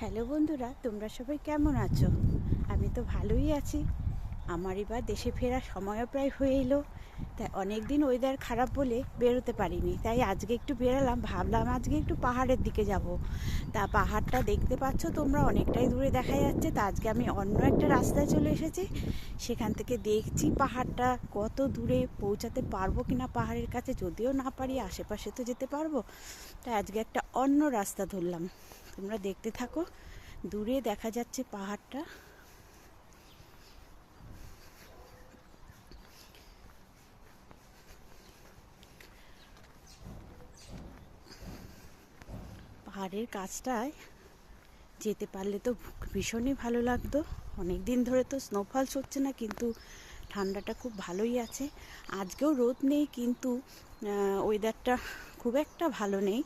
Hello বন্ধুরা, তোমরা সবাই কেমন আছো? আমি তো ভালোই আছি। আমার এবার দেশে ফেরার সময়ও প্রায় হয়ে এলো। তাই অনেক দিন ওয়েদার খারাপ বলে বেরোতে পারিনি। তাই আজকে একটু বেরালাম, ভাবলাম আজকে একটু পাহাড়ের দিকে যাব। তা পাহাড়টা দেখতে পাচ্ছ তোমরা, অনেকটাই দূরে দেখা যাচ্ছে। তা আজকে আমি অন্য একটা রাস্তায় চলে এসেছি। সেখান থেকে দেখছি পাহাড়টা কত দূরে পৌঁছাতে পারব কিনা পাহাড়ের কাছে, যদিও না পারি, আশেপাশে তো যেতে পারব। তাই আজকে একটা অন্য রাস্তা ধরলাম। তোমরা দেখতে থাকো। দূরে দেখা যাচ্ছে পাহাড়টা। পাহাড়ের কাজটায় যেতে পারলে তো ভীষণই ভালো লাগতো। অনেক দিন ধরে তো স্নোফল হচ্ছে না, কিন্তু ঠান্ডাটা খুব ভালোই আছে। আজকেও রোদ নেই, কিন্তু ওয়েদারটা খুব একটা ভালো নেই।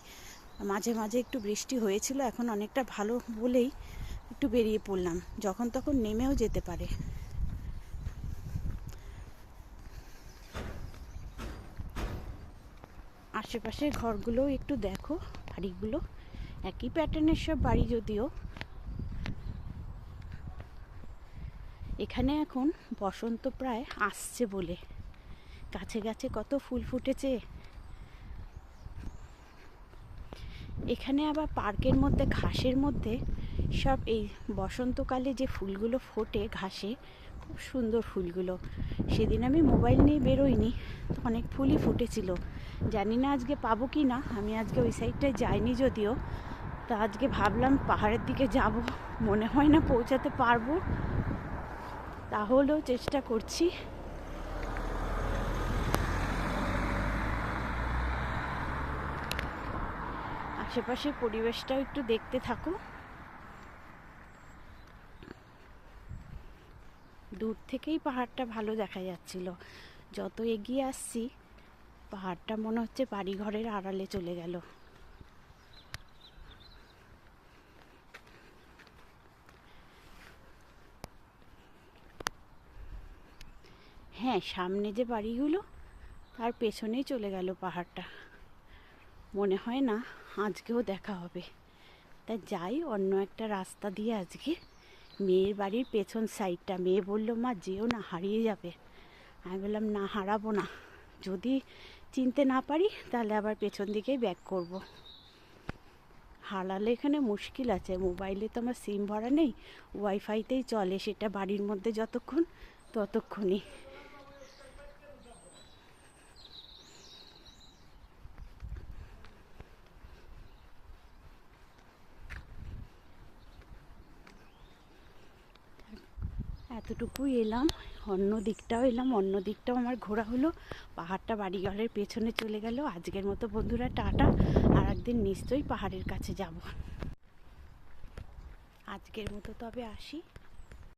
মাঝে মাঝে একটু বৃষ্টি হয়েছিল, এখন অনেকটা ভালো বলেই একটু বেরিয়ে পড়লাম, যখন তখন নেমেও যেতে পারে। আশেপাশের ঘরগুলোও একটু দেখো, বাড়িগুলো একই প্যাটার্নের সব বাড়ি যদিও। এখানে এখন বসন্ত প্রায় আসছে বলে। গাছে গাছে কত ফুল ফুটেছে এখানে আবার পার্কের মধ্যে, ঘাসের মধ্যে সব এই বসন্তকালে যে ফুলগুলো ফোটে ঘাসে, খুব সুন্দর ফুলগুলো। সেদিন আমি মোবাইল নিয়ে বেরোইনি তো অনেক ফুলই ফুটেছিল। জানি না আজকে পাবো কি না, আমি আজকে ওই সাইডটায় যাইনি যদিও। তা আজকে ভাবলাম পাহাড়ের দিকে যাব, মনে হয় না পৌঁছাতে পারব। তাহলেও চেষ্টা করছি। আশেপাশের পরিবেশটাও একটু দেখতে থাকো। দূর থেকেই পাহাড়টা ভালো দেখা যাচ্ছিল। যত এগিয়ে আসছি, পাহাড়টা মনে হচ্ছে বাড়িঘরের আড়ালে চলে গেল। হ্যাঁ সামনে যে বাড়িগুলো, তার পেছনেই চলে গেল পাহাড়টা। মনে হয় না আজকেও দেখা হবে। তা যাই, অন্য একটা রাস্তা দিয়ে আজকে মেয়ের বাড়ির পেছন সাইডটা। মেয়ে বলল, মা, যেও না, হারিয়ে যাবে। আমি বললাম, না, হারাবো না। যদি চিনতে না পারি, তাহলে আবার পেছন দিকেই ব্যাক করব। হারালে এখানে মুশকিল আছে। মোবাইলে তো আমার সিম ভরা নেই। ওয়াইফাইতেই চলে। সেটা বাড়ির মধ্যে যতক্ষণ, ততক্ষণই। এতটুকুই এলাম, অন্য দিকটাও এলাম, অন্য দিকটাও আমার ঘোরা হলো। পাহাড়টা বাড়িঘরের পেছনে চলে গেল। আজকের মতো বন্ধুরা, টাটা। আর একদিন নিশ্চয়ই পাহাড়ের কাছে যাব। আজকের মতো তবে আসি।